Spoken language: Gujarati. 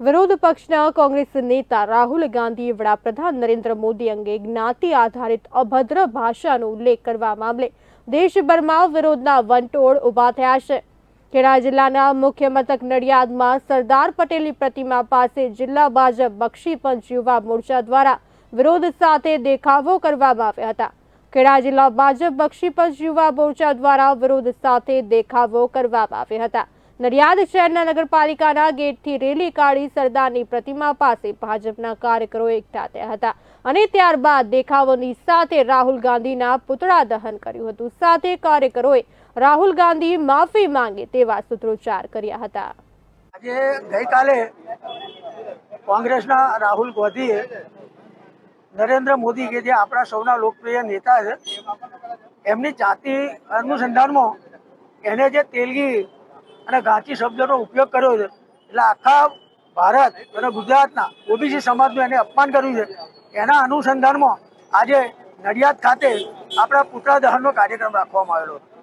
વિરોધ પક્ષના કોંગ્રેસ નેતા રાહુલ ગાંધીએ વડાપ્રધાન નરેન્દ્ર મોદી અંગે જ્ઞાતિ આધારિત અભદ્ર ભાષાનો ઉલ્લેખ કરવા મામલે દેશભરમાં વિરોધના વંટોળ ઊભા થયા છે. ખેડા જિલ્લાના મુખ્ય મથક નડિયાદમાં સરદાર પટેલની પ્રતિમા પાસે જિલ્લા ભાજપ બક્ષી પંચ યુવા મોરચા દ્વારા વિરોધ સાથે દેખાવો કરવામાં આવ્યા હતા. ખેડા જિલ્લા ભાજપ બક્ષી પંચ યુવા મોરચા દ્વારા વિરોધ સાથે દેખાવો કરવામાં આવ્યા હતા. નડિયાદ શહેરના નગરપાલિકાના ગેટથી રેલી કાઢી સરદારની પ્રતિમા પાસે ભાજપના કાર્યકરો એકઠા થયા હતા અને ત્યારબાદ દેખાવોની સાથે રાહુલ ગાંધીના પુતળા દહન કર્યું હતું. સાથે કાર્યકરોએ રાહુલ ગાંધી માફી માંગે તેવા સૂત્રોચ્ચાર કર્યા હતા. આજે ગઈકાલે કોંગ્રેસના રાહુલ ગાંધીએ નરેન્દ્ર મોદી કે જે આપણા સૌના લોકપ્રિય નેતા છે, એમની જાતિ અનુસંધાનમાં એને જે તેલગી અને ગાંચી શબ્દનો ઉપયોગ કર્યો છે. એટલે આખા ભારત અને ગુજરાતના ઓબીસી સમાજનું એને અપમાન કર્યું છે. એના અનુસંધાનમાં આજે નડિયાદ ખાતે આપણા પુતળા દહનનો કાર્યક્રમ રાખવામાં આવેલો. હતો